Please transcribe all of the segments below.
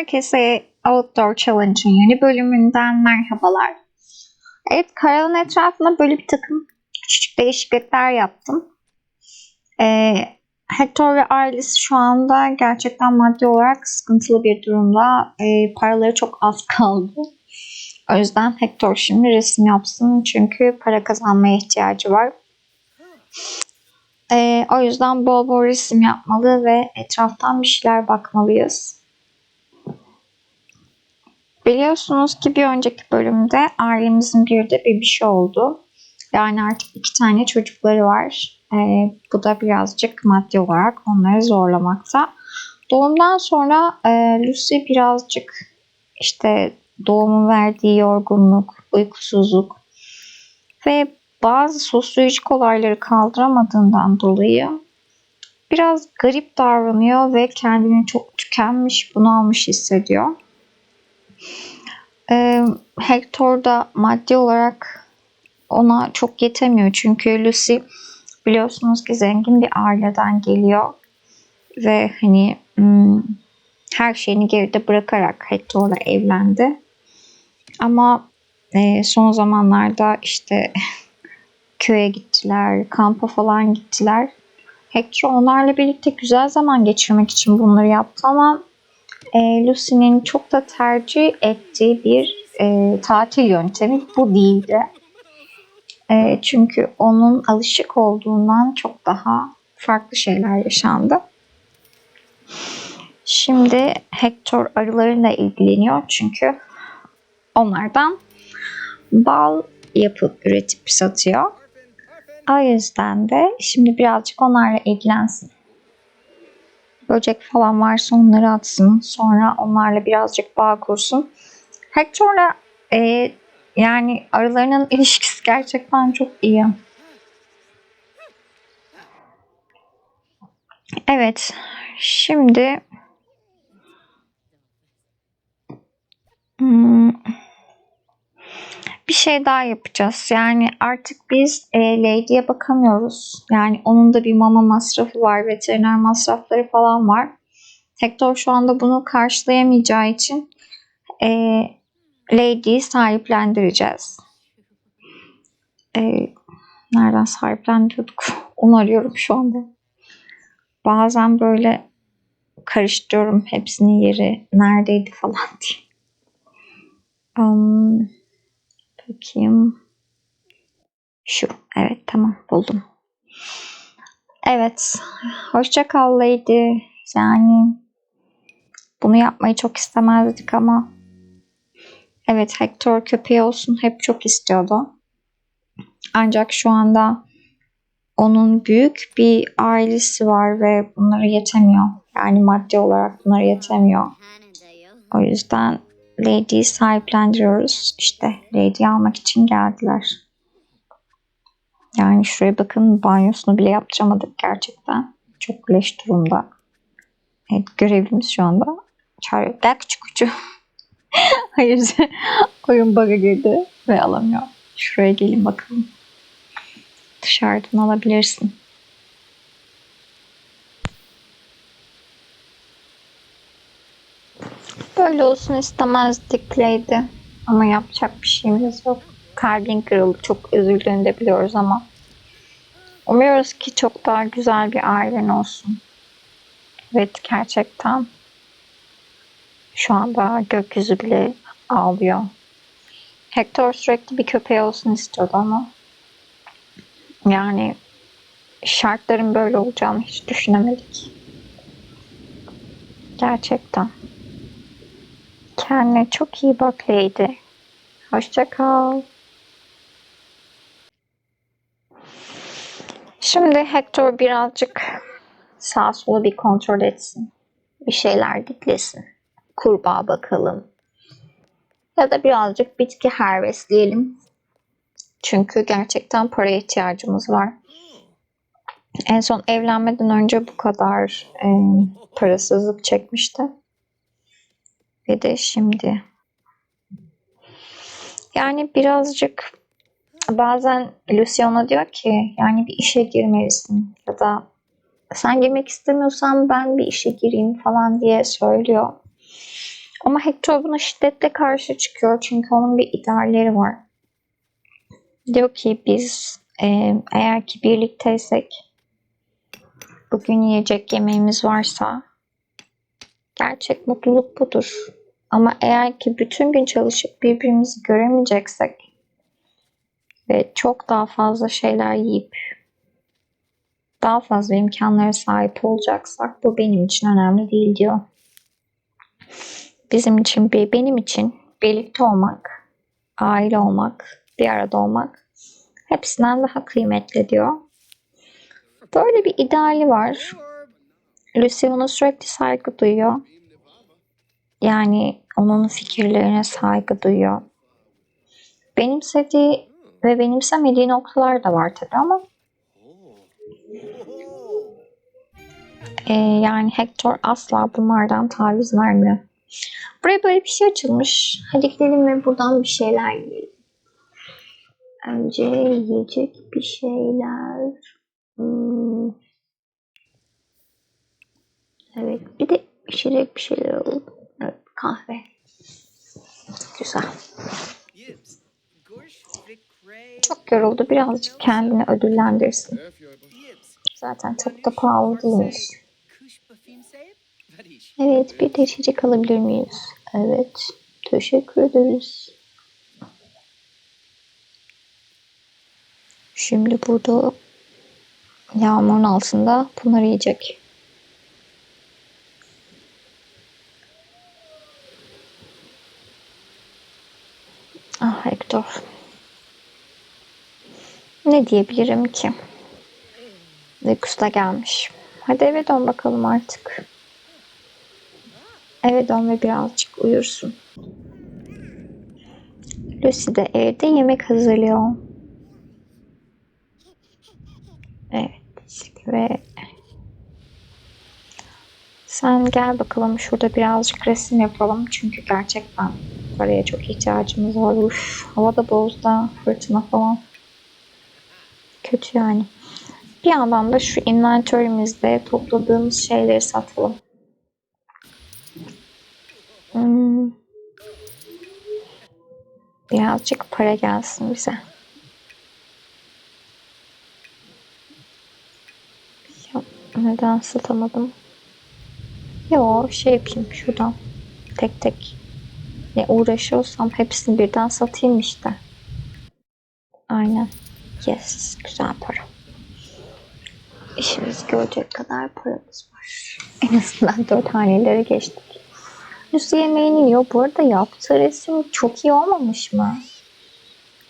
Herkese Outdoor Challenge'ın yeni bölümünden merhabalar. Evet, karavan etrafında böyle bir takım küçük değişiklikler yaptım. Ee, Hector ve ailesi şu anda gerçekten maddi olarak sıkıntılı bir durumda. Ee, paraları çok az kaldı. O yüzden Hector şimdi resim yapsın çünkü para kazanmaya ihtiyacı var. Ee, o yüzden bol bol resim yapmalı ve etraftan bir şeyler bakmalıyız. Biliyorsunuz ki bir önceki bölümde ailemizin bir de bebişi oldu. Yani artık iki tane çocukları var. Ee, bu da birazcık maddi olarak onları zorlamakta. Doğumdan sonra e, Lucy birazcık işte doğumun verdiği yorgunluk, uykusuzluk ve bazı sosyolojik olayları kaldıramadığından dolayı biraz garip davranıyor ve kendini çok tükenmiş, bunalmış hissediyor. Ee, Hector da maddi olarak ona çok yetemiyor. Çünkü Lucy biliyorsunuz ki zengin bir aileden geliyor. Ve hani hmm, her şeyini geride bırakarak Hector'la evlendi. Ama e, son zamanlarda işte köye gittiler, kampa falan gittiler. Hector onlarla birlikte güzel zaman geçirmek için bunları yaptı ama e, Lucy'nin çok da tercih ettiği bir e, tatil yöntemi bu değildi. E, çünkü onun alışık olduğundan çok daha farklı şeyler yaşandı. Şimdi Hector arılarıyla ilgileniyor çünkü onlardan bal yapıp üretip satıyor. O yüzden de şimdi birazcık onlarla ilgilensin. Böcek falan varsa onları atsın. Sonra onlarla birazcık bağ kursun. Hector'la e, yani arılarının ilişkisi gerçekten çok iyi. Evet. Şimdi hmm, bir şey daha yapacağız. Yani artık biz e, Lady'ye bakamıyoruz. Yani onun da bir mama masrafı var, veteriner masrafları falan var. Hector şu anda bunu karşılayamayacağı için e, Lady'yi sahiplendireceğiz. E, nereden sahiplendiriyorduk? Onu arıyorum şu anda. Bazen böyle karıştırıyorum hepsinin yeri neredeydi falan diye. Um, bakayım. Şu. Evet tamam buldum. Evet. Hoşça kal Lady. Yani bunu yapmayı çok istemezdik ama evet Hector köpeği olsun hep çok istiyordu. Ancak şu anda onun büyük bir ailesi var ve bunları yetemiyor. Yani maddi olarak bunları yetemiyor. O yüzden Lady'yi sahiplendiriyoruz. İşte Lady'yi almak için geldiler. Yani şuraya bakın banyosunu bile yaptıramadık gerçekten. Çok leş durumda. Evet görevlimiz şu anda çağırıyor. Gel küçük küçük. Hayır oyun bug'a girdi ve alamıyor. Şuraya gelin bakalım. Dışarıdan alabilirsin. Böyle olsun istemezdik Lady. Ama yapacak bir şeyimiz yok. Kalbin kırıldı. Çok üzüldüğünü de biliyoruz ama. Umuyoruz ki çok daha güzel bir ailen olsun. Evet gerçekten. Şu anda gökyüzü bile ağlıyor. Hector sürekli bir köpeği olsun istiyordu ama yani şartların böyle olacağını hiç düşünemedik. Gerçekten. Kendine çok iyi bak Lady. Hoşça kal. Şimdi Hector birazcık sağ sola bir kontrol etsin. Bir şeyler diklesin. Kurbağa bakalım. Ya da birazcık bitki harvestleyelim. Çünkü gerçekten paraya ihtiyacımız var. En son evlenmeden önce bu kadar e, parasızlık çekmişti. Ve de şimdi. Yani birazcık bazen Luciana diyor ki yani bir işe girmelisin ya da sen girmek istemiyorsan ben bir işe gireyim falan diye söylüyor. Ama Hector buna şiddetle karşı çıkıyor çünkü onun bir idealleri var. Diyor ki biz e, eğer ki birlikteysek bugün yiyecek yemeğimiz varsa gerçek mutluluk budur. Ama eğer ki bütün gün çalışıp birbirimizi göremeyeceksek ve çok daha fazla şeyler yiyip daha fazla imkanlara sahip olacaksak bu benim için önemli değil diyor. Bizim için, benim için birlikte olmak, aile olmak, bir arada olmak hepsinden daha kıymetli diyor. Böyle bir ideali var. Lucy ona sürekli saygı duyuyor. Yani onun fikirlerine saygı duyuyor. Benimsediği ve benimsemediği noktalar da var tabii ama e, yani Hector asla bunlardan taviz vermiyor. Buraya böyle bir şey açılmış. Hadi gidelim ve buradan bir şeyler yiyelim. Önce yiyecek bir şeyler. Hmm. Evet bir de içecek bir şeyler alalım. Kahve. Güzel. Çok yoruldu. Birazcık kendini ödüllendirsin. Zaten çok da pahalı değilmiş. Evet bir de içecek alabilir miyiz? Evet. Teşekkür ederiz. Şimdi burada yağmurun altında bunları yiyecek. Hector. Ne diyebilirim ki? Uykusu da gelmiş. Hadi eve dön bakalım artık. Eve dön ve birazcık uyursun. Lucy de evde yemek hazırlıyor. Evet ve sen gel bakalım şurada birazcık resim yapalım. Çünkü gerçekten paraya çok ihtiyacımız var. Uf, hava da bozdu. Fırtına falan. Kötü yani. Bir yandan da şu inventörümüzde topladığımız şeyleri satalım. Hmm. Birazcık para gelsin bize. Ya, neden satamadım? Yo şey yapayım şuradan. Tek tek. Ne uğraşıyorsam hepsini birden satayım işte. Aynen. Yes. Güzel para. İşimiz görecek kadar paramız var. En azından dört hanelere geçtik. Lucy yemeğini yiyor. Bu arada yaptığı resim çok iyi olmamış mı?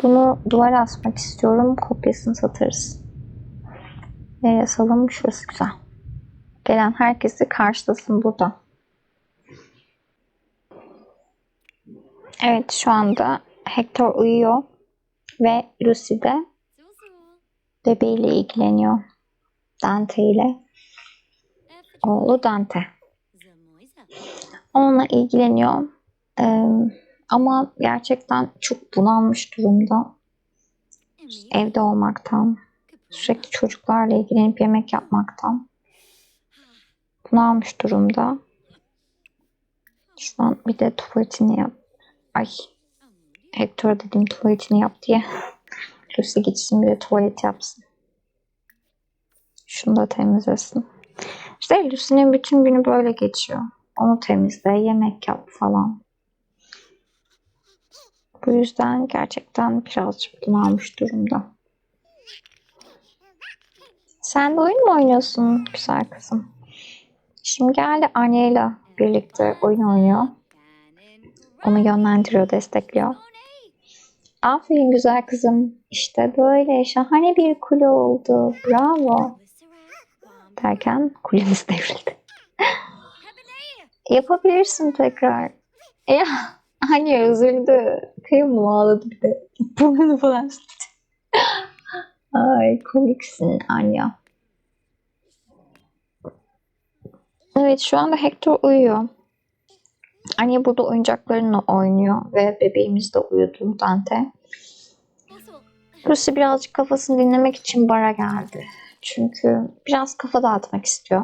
Bunu duvara asmak istiyorum. Kopyasını satarız. Nereye asalım? Şurası güzel. Gelen herkesi karşılasın burada. Evet şu anda Hector uyuyor. Ve Lucy de bebeğiyle ilgileniyor. Dante ile. Oğlu Dante. Onunla ilgileniyor. Ee, ama gerçekten çok bunalmış durumda. Evde olmaktan, sürekli çocuklarla ilgilenip yemek yapmaktan bunalmış durumda. Şu an bir de tuvaletini yap. Ay Hector dedim tuvaletini yap diye. Lucy gitsin bir de tuvalet yapsın. Şunu da temizlesin. İşte Lucy'nin bütün günü böyle geçiyor. Onu temizle, yemek yap falan. Bu yüzden gerçekten birazcık bunalmış durumda. Sen de oyun mu oynuyorsun güzel kızım? Şimdi geldi anneyle birlikte oyun oynuyor. Onu yönlendiriyor, destekliyor. Aferin güzel kızım. İşte böyle şahane bir kule oldu. Bravo. Derken kulemiz devrildi. Yapabilirsin tekrar. Ya anne üzüldü. Kıyım ağladı bir de. Burnunu falan. Ay komiksin Anya. Evet şu anda Hector uyuyor. Anne burada oyuncaklarını oynuyor ve bebeğimiz de uyudu Dante. Lucy birazcık kafasını dinlemek için bara geldi. Çünkü biraz kafa dağıtmak istiyor.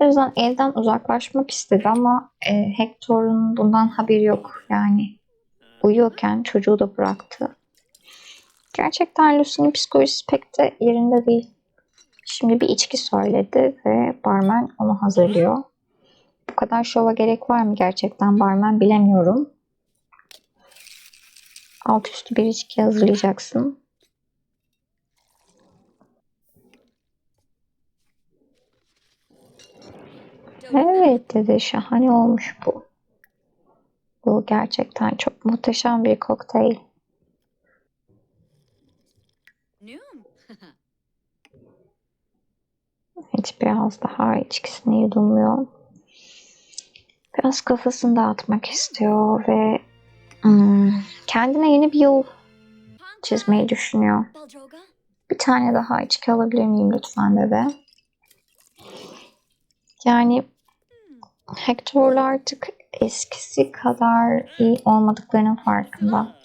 O yüzden evden uzaklaşmak istedi ama e, Hector'un bundan haberi yok. Yani uyuyorken çocuğu da bıraktı. Gerçekten Lucy'nin psikolojisi pek de yerinde değil. Şimdi bir içki söyledi ve barmen onu hazırlıyor. Bu kadar şova gerek var mı gerçekten barmen bilemiyorum. Alt üstü bir içki hazırlayacaksın. Evet dedi şahane olmuş bu. Bu gerçekten çok muhteşem bir kokteyl. Hiç biraz daha içkisini yudumluyor. Biraz kafasını dağıtmak istiyor ve hmm, kendine yeni bir yol çizmeyi düşünüyor. Bir tane daha içki alabilir miyim lütfen dedi. Yani Hector'la artık eskisi kadar iyi olmadıklarının farkında.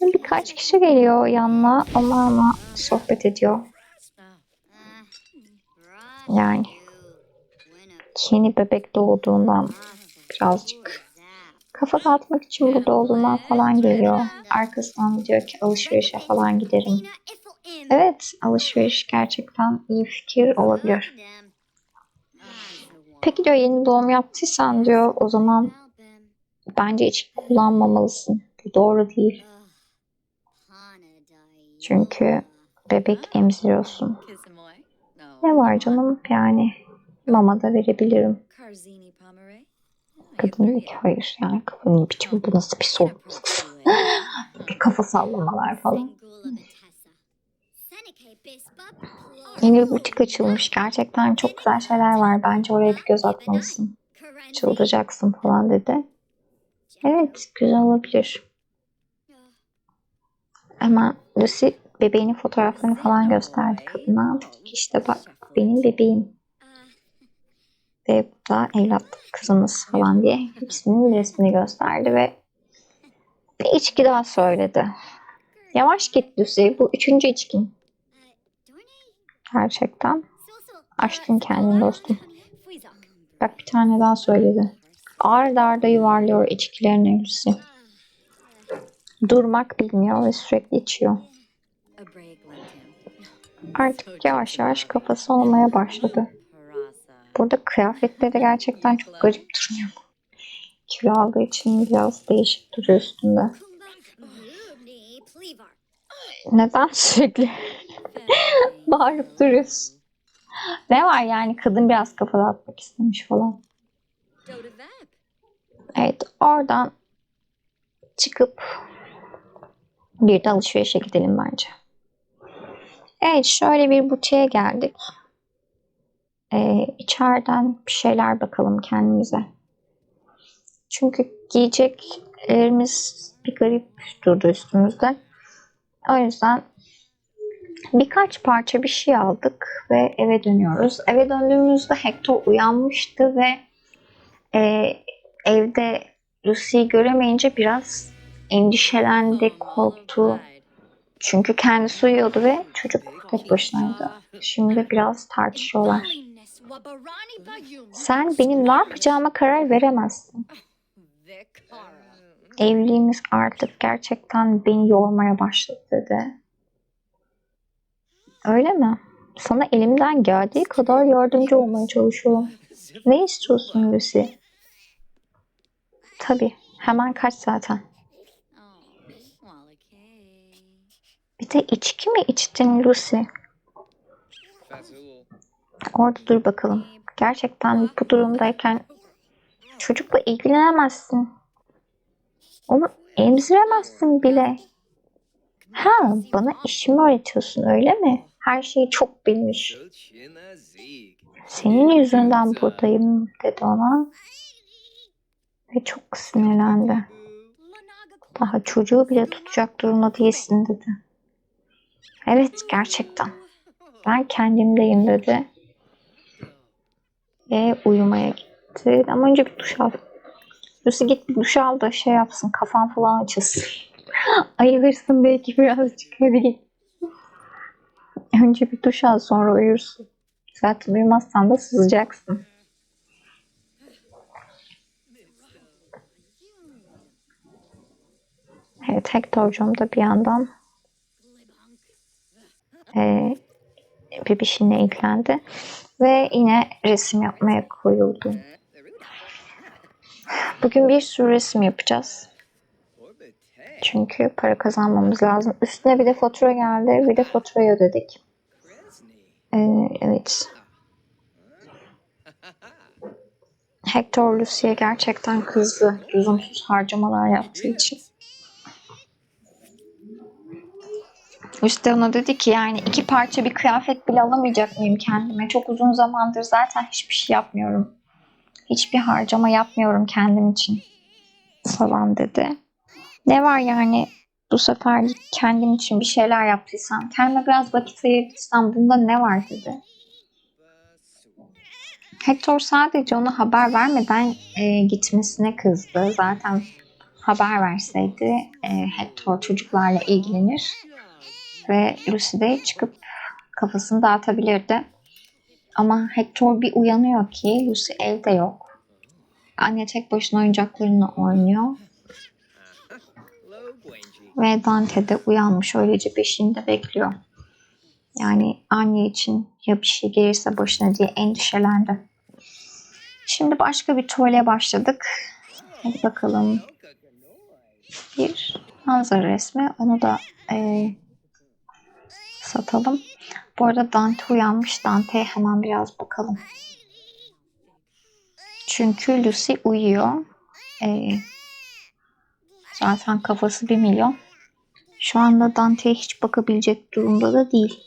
Birkaç kişi geliyor yanına ama ama sohbet ediyor. Yani yeni bebek doğduğundan birazcık kafa dağıtmak için burada olduğundan falan geliyor. Arkasından diyor ki alışverişe falan giderim. Evet alışveriş gerçekten iyi fikir olabilir. Peki diyor yeni doğum yaptıysan diyor o zaman bence içki kullanmamalısın. Bu doğru değil. Çünkü bebek emziriyorsun. Ne var canım yani mama da verebilirim. Kadın dedi ki hayır yani kafanın biçimi bu nasıl bir soru. bir kafa sallamalar falan. Yeni bir butik açılmış. Gerçekten çok güzel şeyler var. Bence oraya bir göz atmalısın. Çıldıracaksın falan dedi. Evet güzel olabilir. Ama Lucy bebeğinin fotoğraflarını falan gösterdi kadına. İşte bak benim bebeğim ve bu da evlat kızımız falan diye hepsinin resmini gösterdi ve bir içki daha söyledi. Yavaş git Lucy bu üçüncü içkin. Gerçekten. Açtın kendini dostum. Bak bir tane daha söyledi. Arda arda yuvarlıyor içkilerini Lucy. Durmak bilmiyor ve sürekli içiyor. Artık yavaş yavaş kafası olmaya başladı. Burada kıyafetleri gerçekten çok garip duruyor. Kilo aldığı için biraz değişik duruyor üstünde. Neden sürekli bağırıp duruyorsun? Ne var yani kadın biraz kafa dağıtmak istemiş falan. Evet oradan çıkıp bir de alışverişe gidelim bence. Evet şöyle bir butiğe geldik. Ee, içeriden bir şeyler bakalım kendimize. Çünkü giyeceklerimiz bir garip durdu üstümüzde. O yüzden birkaç parça bir şey aldık ve eve dönüyoruz. Eve döndüğümüzde Hector uyanmıştı ve e, evde Lucy'yi göremeyince biraz endişelendi, korktu. Çünkü kendisi uyuyordu ve çocuk tek başınaydı. Şimdi biraz tartışıyorlar. Sen benim ne yapacağıma karar veremezsin. Evliliğimiz artık gerçekten beni yormaya başladı dedi. Öyle mi? Sana elimden geldiği kadar yardımcı olmaya çalışıyorum. Ne istiyorsun Lucy? Tabii. Hemen kaç zaten. Bir de içki mi içtin Lucy? Orada dur bakalım. Gerçekten bu durumdayken çocukla ilgilenemezsin. Onu emziremezsin bile. Ha, bana işimi öğretiyorsun öyle mi? Her şeyi çok bilmiş. Senin yüzünden buradayım dedi ona. Ve çok sinirlendi. Daha çocuğu bile tutacak durumda değilsin dedi. Evet gerçekten. Ben kendimdeyim dedi. Ve uyumaya gitti. Ama önce bir duş al. Lucy git bir duş al da şey yapsın. Kafan falan açılsın. Ayılırsın belki birazcık hadi git. Önce bir duş al sonra uyursun. Zaten uyumazsan da sızacaksın. Evet Hector'cum da bir yandan e, bebişinle ilgilendi. Ve yine resim yapmaya koyuldu. Bugün bir sürü resim yapacağız. Çünkü para kazanmamız lazım. Üstüne bir de fatura geldi. Bir de faturayı ödedik. Ee, evet. Hector Lucy'ye gerçekten kızdı. Lüzumsuz harcamalar yaptığı için. De ona dedi ki yani iki parça bir kıyafet bile alamayacak mıyım kendime? Çok uzun zamandır zaten hiçbir şey yapmıyorum. Hiçbir harcama yapmıyorum kendim için falan dedi. Ne var yani bu sefer kendim için bir şeyler yaptıysam, kendime biraz vakit ayırdıysam bunda ne var dedi. Hector sadece ona haber vermeden e, gitmesine kızdı. Zaten haber verseydi e, Hector çocuklarla ilgilenir ve Lucy de çıkıp kafasını dağıtabilirdi. Ama Hector bir uyanıyor ki Lucy evde yok. Anne tek başına oyuncaklarını oynuyor. Ve Dante de uyanmış öylece peşinde bekliyor. Yani anne için ya bir şey gelirse başına diye endişelendi. Şimdi başka bir tuvaleye başladık. Hadi bakalım. Bir manzara resmi. Onu da eee, satalım. Bu arada Dante uyanmış. Dante'ye hemen biraz bakalım. Çünkü Lucy uyuyor. Ee, zaten kafası bir milyon. Şu anda Dante'ye hiç bakabilecek durumda da değil.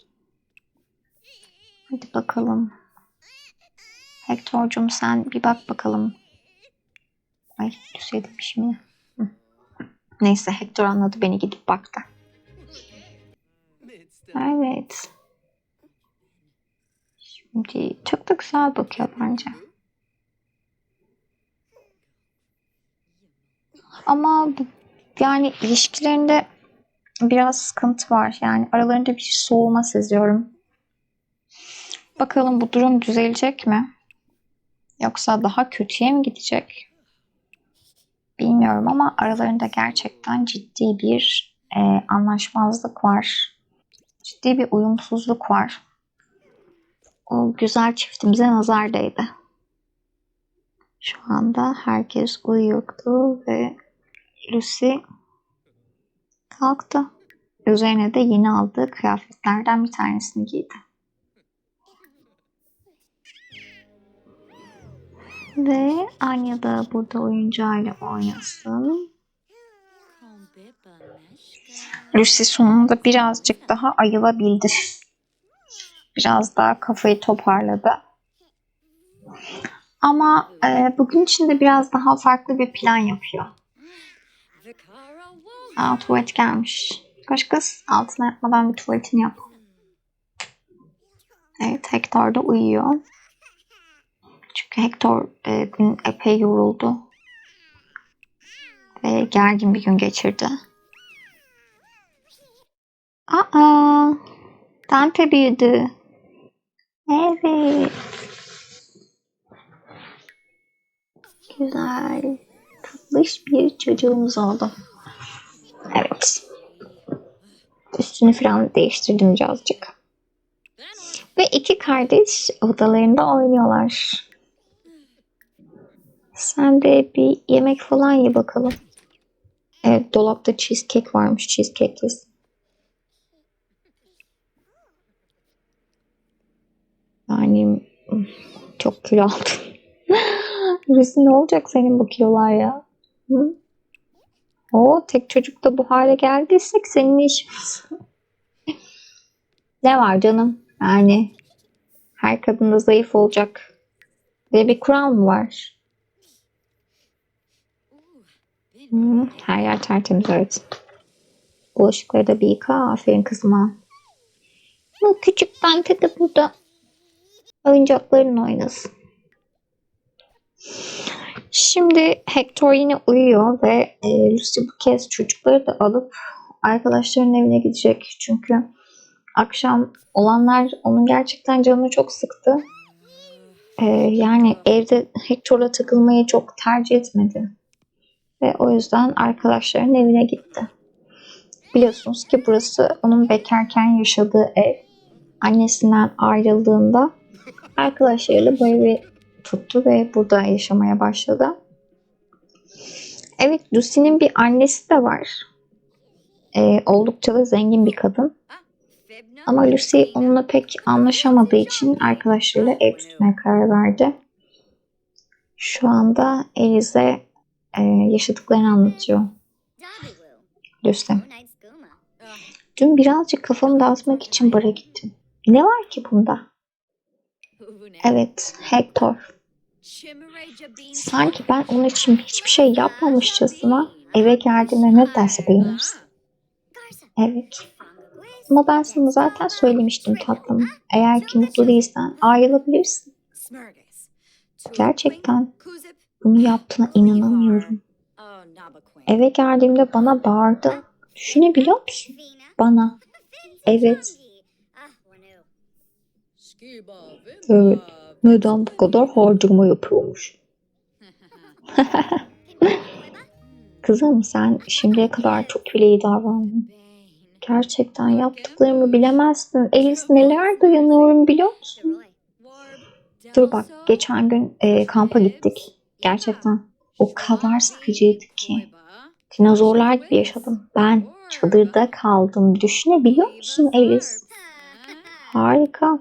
Hadi bakalım. Hector'cum sen bir bak bakalım. Ay Lucy'ye demişim ya. Neyse Hector anladı beni gidip baktı. Evet. Şimdi çok da güzel bakıyor bence. Ama bu- yani ilişkilerinde biraz sıkıntı var. Yani aralarında bir soğuma seziyorum. Bakalım bu durum düzelecek mi? Yoksa daha kötüye mi gidecek? Bilmiyorum ama aralarında gerçekten ciddi bir e, anlaşmazlık var. Ciddi bir uyumsuzluk var. O güzel çiftimize nazar değdi. Şu anda herkes uyuyordu ve Lucy kalktı. Üzerine de yeni aldığı kıyafetlerden bir tanesini giydi. Ve Anya da burada oyuncağıyla oynasın. Lucy sonunda birazcık daha ayılabildi. Biraz daha kafayı toparladı. Ama e, bugün için de biraz daha farklı bir plan yapıyor. Aa, tuvalet gelmiş. Koş kız altına yapmadan bir tuvaletini yap. Evet Hector da uyuyor. Çünkü Hector e, dün epey yoruldu. Ve gergin bir gün geçirdi. Aa, Dante büyüdü. Evet. Güzel. Tatlış bir çocuğumuz oldu. Evet. Üstünü falan değiştirdim birazcık. Ve iki kardeş odalarında oynuyorlar. Sen de bir yemek falan ye bakalım. Evet dolapta cheesecake varmış. Cheesecake yesin. Yani çok kilo aldın. Birisi ne olacak senin bu kilolar ya? Hı? O tek çocukta bu hale geldiysek senin var? ne var canım? Yani her kadın da zayıf olacak diye bir kural mı var? Hı, her yer tertemiz evet. Bulaşıkları da bir yıka. Aferin kızıma. Bu küçük Dante burada oyuncaklarını oynasın. Şimdi Hector yine uyuyor ve e, Lucy bu kez çocukları da alıp arkadaşlarının evine gidecek. Çünkü akşam olanlar onun gerçekten canını çok sıktı. Ee, yani evde Hector'la takılmayı çok tercih etmedi. Ve o yüzden arkadaşlarının evine gitti. Biliyorsunuz ki burası onun bekarken yaşadığı ev. Annesinden ayrıldığında arkadaşlarıyla bu evi tuttu ve burada yaşamaya başladı. Evet, Lucy'nin bir annesi de var. Ee, oldukça da zengin bir kadın. Ama Lucy onunla pek anlaşamadığı için arkadaşlarıyla ev tutmaya karar verdi. Şu anda Elize e, yaşadıklarını anlatıyor Lucy. Dün birazcık kafamı dağıtmak için bara gittim. Ne var ki bunda? Evet, Hector. Sanki ben onun için hiçbir şey yapmamışçasına eve geldiğimde ne derse beğenirsin. Evet. Ama ben sana zaten söylemiştim tatlım. Eğer ki mutlu değilsen ayrılabilirsin. Gerçekten bunu yaptığına inanamıyorum. Eve geldiğimde bana bağırdı. Düşünebiliyor musun? Bana. Evet. Evet. Neden bu kadar harcama yapıyormuş? Kızım sen şimdiye kadar çok bile iyi davrandın. Gerçekten yaptıklarımı bilemezsin. Elis neler dayanıyorum biliyor musun? Dur bak geçen gün e, kampa gittik. Gerçekten o kadar sıkıcıydı ki. Dinozorlar gibi yaşadım. Ben çadırda kaldım. Düşünebiliyor musun Elis? Harika.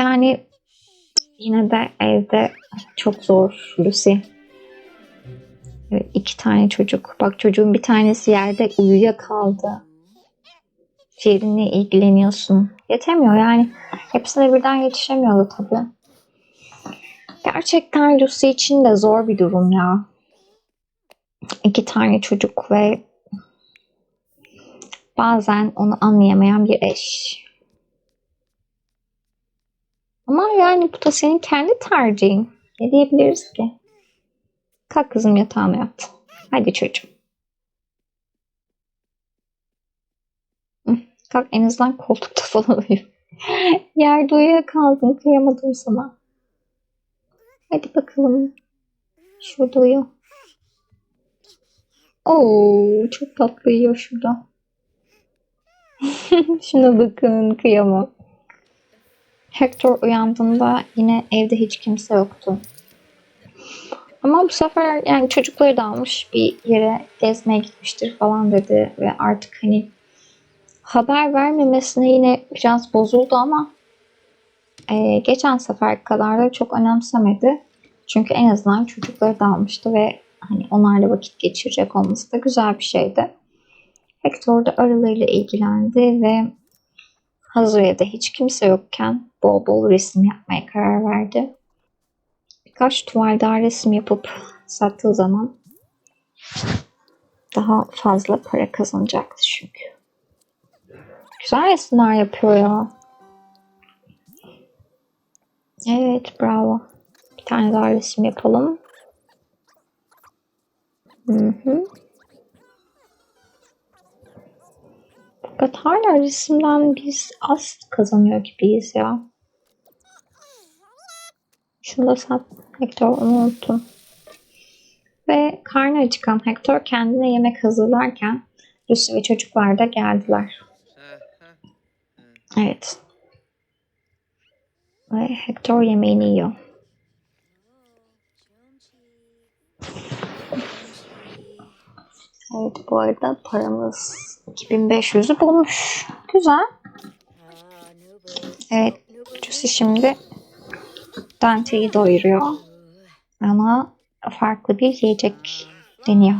Yani yine de evde çok zor Lucy. Evet, iki tane çocuk. Bak çocuğun bir tanesi yerde uyuyakaldı. Diğerine ilgileniyorsun. Yetemiyor yani. Hepsine birden yetişemiyordu tabii. Gerçekten Lucy için de zor bir durum ya. İki tane çocuk ve bazen onu anlayamayan bir eş. Ama yani bu da senin kendi tercihin. Ne diyebiliriz ki? Kalk kızım yatağına yat. Hadi çocuğum. Kalk en azından koltukta falan uyu. Yerde uyuyakaldım. Kıyamadım sana. Hadi bakalım. Şurada uyu. Oo, çok tatlı uyuyor şurada. Şuna bakın kıyamam. Hector uyandığında yine evde hiç kimse yoktu. Ama bu sefer yani çocukları da almış bir yere gezmeye gitmiştir falan dedi ve artık hani haber vermemesine yine biraz bozuldu ama e, geçen sefer kadar da çok önemsemedi. Çünkü en azından çocukları da almıştı ve hani onlarla vakit geçirecek olması da güzel bir şeydi. Hector da aralarıyla ilgilendi ve evde hiç kimse yokken bol bol resim yapmaya karar verdi. Birkaç tuvalden resim yapıp sattığı zaman daha fazla para kazanacaktı çünkü. Güzel resimler yapıyor ya. Evet bravo. Bir tane daha resim yapalım. Hı hı. Fakat hala resimden biz az kazanıyor gibiyiz ya. Şunu da sat. Hector onu unuttum. Ve karnı acıkan Hector kendine yemek hazırlarken Lucy ve çocuklar da geldiler. Evet. Ve Hector yemeğini yiyor. Evet bu arada paramız 2500'ü bulmuş. Güzel. Evet Lucy şimdi Dante'yi doyuruyor. Ama farklı bir yiyecek deniyor.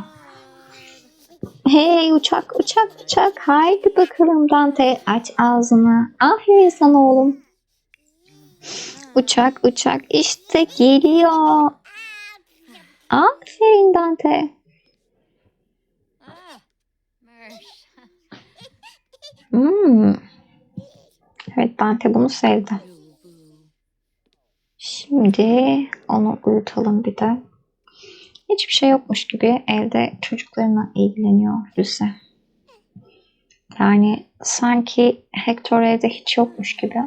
Hey uçak uçak uçak haydi bakalım Dante aç ağzını. Aferin sana oğlum. Uçak uçak işte geliyor. Aferin Dante. Hmm. Evet Dante bunu sevdi. Şimdi onu uyutalım bir de. Hiçbir şey yokmuş gibi evde çocuklarına ilgileniyor Lucy. Yani sanki Hector evde hiç yokmuş gibi.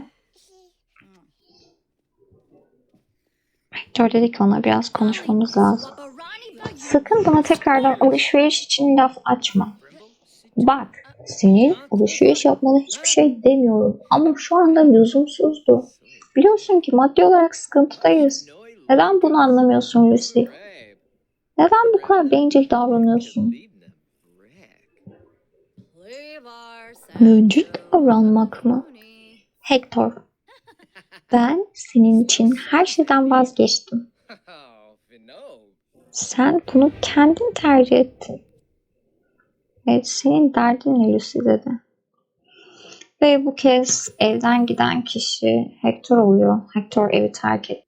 Hector dedi ki ona biraz konuşmamız lazım. Sakın bana tekrardan alışveriş için laf açma. Bak, senin alışveriş yapmana hiçbir şey demiyorum ama şu anda lüzumsuzdu. Biliyorsun ki maddi olarak sıkıntıdayız. Neden bunu anlamıyorsun Lucy? Neden bu kadar bencil davranıyorsun? Bencil davranmak mı? Hector, ben senin için her şeyden vazgeçtim. Sen bunu kendin tercih ettin. E, senin derdin ne Lucy dedi. Ve bu kez evden giden kişi Hector oluyor. Hector evi terk etti.